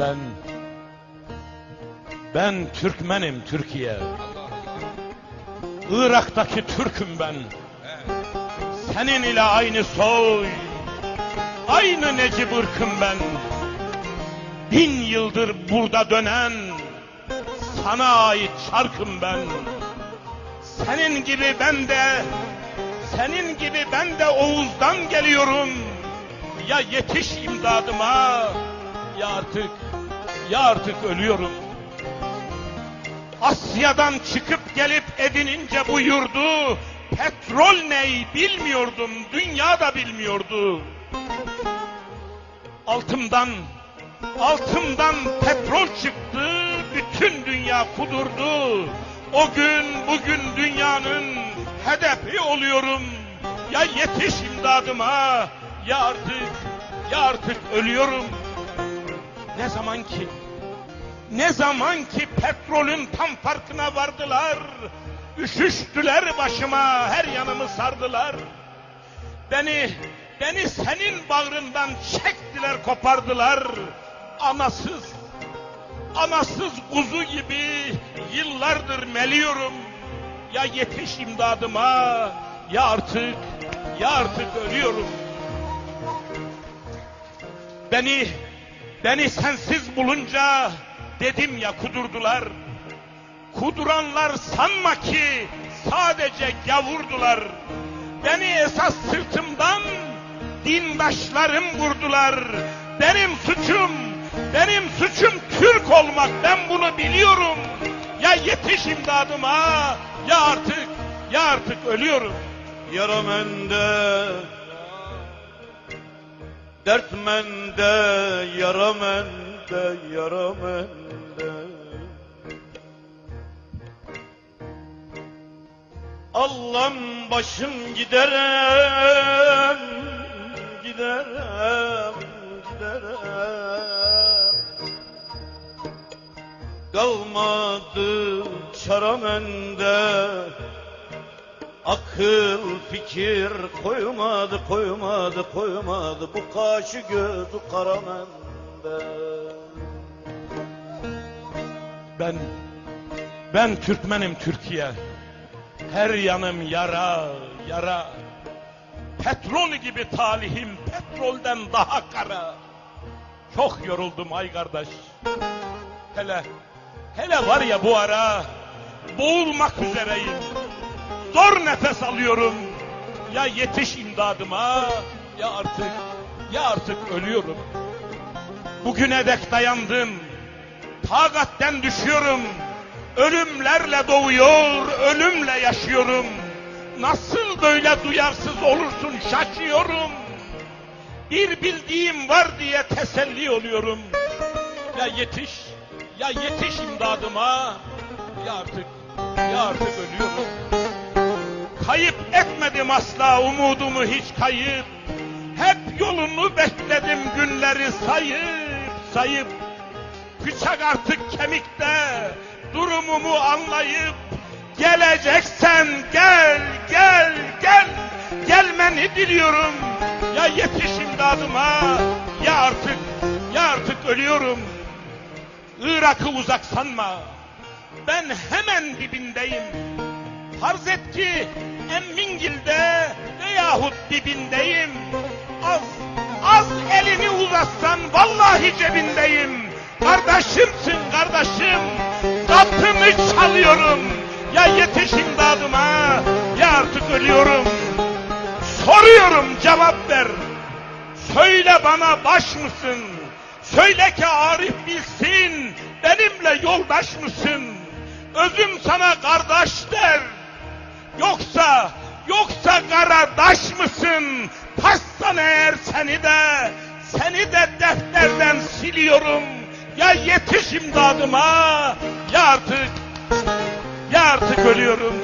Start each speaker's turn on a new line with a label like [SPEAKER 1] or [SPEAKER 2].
[SPEAKER 1] Ben ben Türkmenim Türkiye. Irak'taki Türk'üm ben. Senin ile aynı soy, aynı Necip ırkım ben. Bin yıldır burada dönen, sana ait şarkım ben. Senin gibi ben de, senin gibi ben de Oğuz'dan geliyorum. Ya yetiş imdadıma, ya artık, ya artık ölüyorum. Asya'dan çıkıp gelip edinince bu yurdu, petrol ney bilmiyordum, dünya da bilmiyordu. Altımdan, altımdan petrol çıktı, bütün dünya kudurdu. O gün bugün dünyanın hedefi oluyorum. Ya yetiş imdadıma, ya artık, ya artık ölüyorum. Ne zaman ki, ne zaman ki petrolün tam farkına vardılar, üşüştüler başıma, her yanımı sardılar. Beni, beni senin bağrından çektiler, kopardılar. Anasız, anasız kuzu gibi yıllardır meliyorum. Ya yetiş imdadıma, ya artık, ya artık ölüyorum. Beni, beni sensiz bulunca dedim ya kudurdular. Kuduranlar sanma ki sadece gavurdular. Beni esas sırtımdan dindaşlarım vurdular. Benim suçum, benim suçum Türk olmak ben bunu biliyorum. Ya yetiş imdadıma ya artık, ya artık ölüyorum.
[SPEAKER 2] Yara mende Dert mende Yara mende Yara mende. Allah'ım başım giderem Giderem Giderem. Kalmadı çara mende Akıl fikir koymadı koymadı koymadı bu kaşı gözü kara mende.
[SPEAKER 1] Ben, ben Türkmenim Türkiye. Her yanım yara, yara. Petrol gibi talihim, petrolden daha kara. Çok yoruldum ay kardeş. Hele, hele var ya bu ara, boğulmak üzereyim. Zor nefes alıyorum. Ya yetiş imdadıma, ya artık, ya artık ölüyorum. Bugüne dek dayandım. Takatten düşüyorum. Ölümlerle doğuyor, ölümle yaşıyorum. Nasıl böyle duyarsız olursun şaşıyorum. Bir bildiğim var diye teselli oluyorum. Ya yetiş, ya yetiş imdadıma. Ya artık, ya artık ölüyorum. Kayıp etmedim asla umudumu hiç kayıp. Hep yolunu bekledim günleri sayıp sayıp. Bıçak artık kemikte durumumu anlayıp geleceksen gel gel gel gelmeni diliyorum. Ya yetiş imdadıma ya artık ya artık ölüyorum. Irak'ı uzak sanma. Ben hemen dibindeyim. Farz et ki Emmingil'de veyahut dibindeyim. Az, az elini uzatsan vallahi cebindeyim. Kardeşimsin kardeşim, kapımı çalıyorum. Ya yetiş imdadıma, ya artık ölüyorum. Soruyorum cevap ver. Söyle bana baş mısın? Söyle ki Arif bilsin, benimle yoldaş mısın? Özüm sana kardeş der. Yoksa, yoksa kardeş mısın? Taşsan eğer seni de, seni de defterden siliyorum. Ya yetiş imdadıma, ya artık, ya artık ölüyorum.